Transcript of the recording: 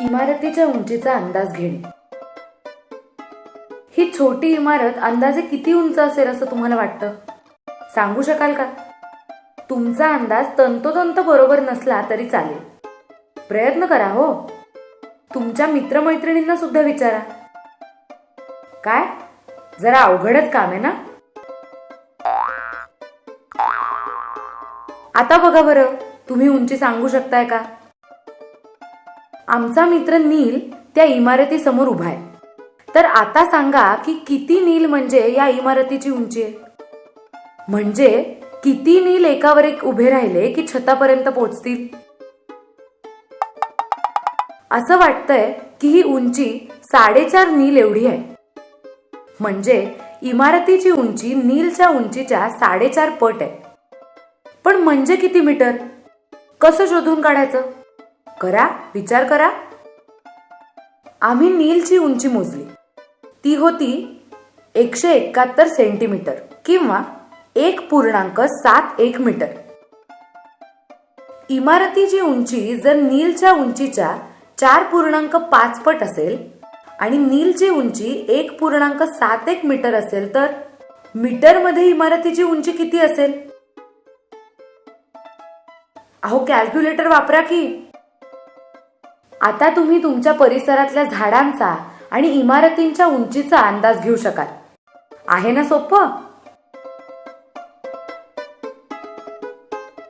इमारतीच्या उंचीचा अंदाज घेणे. ही छोटी इमारत अंदाजे किती उंच असेल असं तुम्हाला वाटतं? सांगू शकाल का? तुमचा अंदाज तंतोतंत बरोबर नसला तरी चालेल. प्रयत्न करा हो. तुमच्या मित्रमैत्रिणींना सुद्धा विचारा. काय? जरा अवघडच काम आहे ना? आता बघा बरं तुम्ही उंची सांगू शकताय का? आमचा मित्र नील त्या इमारतीसमोर उभा आहे. तर आता सांगा की किती नील म्हणजे या इमारतीची उंची? आहे म्हणजे किती नील एकावर एक उभे राहिले की छतापर्यंत पोहोचतील? असं वाटतंय की ही उंची साडेचार नील एवढी आहे. म्हणजे इमारतीची उंची नीलच्या उंचीच्या साडेचार पट आहे. पण म्हणजे किती मीटर? कसं शोधून काढायचं? करा विचार करा. आम्ही नीलची उंची मोजली. ती होती एकशे एकाहत्तर सेंटीमीटर किंवा एक पूर्णांक सात एक मीटर. इमारतीची उंची जर नीलच्या उंचीच्या चार पूर्णांक पाच पट असेल आणि नीलची उंची एक पूर्णांक सात एक मीटर असेल तर मीटरमध्ये इमारतीची उंची किती असेल? अहो कॅल्क्युलेटर वापरा की. आता तुम्ही तुमच्या परिसरातल्या झाडांचा आणि इमारतींच्या उंचीचा अंदाज घेऊ शकाल. आहे ना सोपं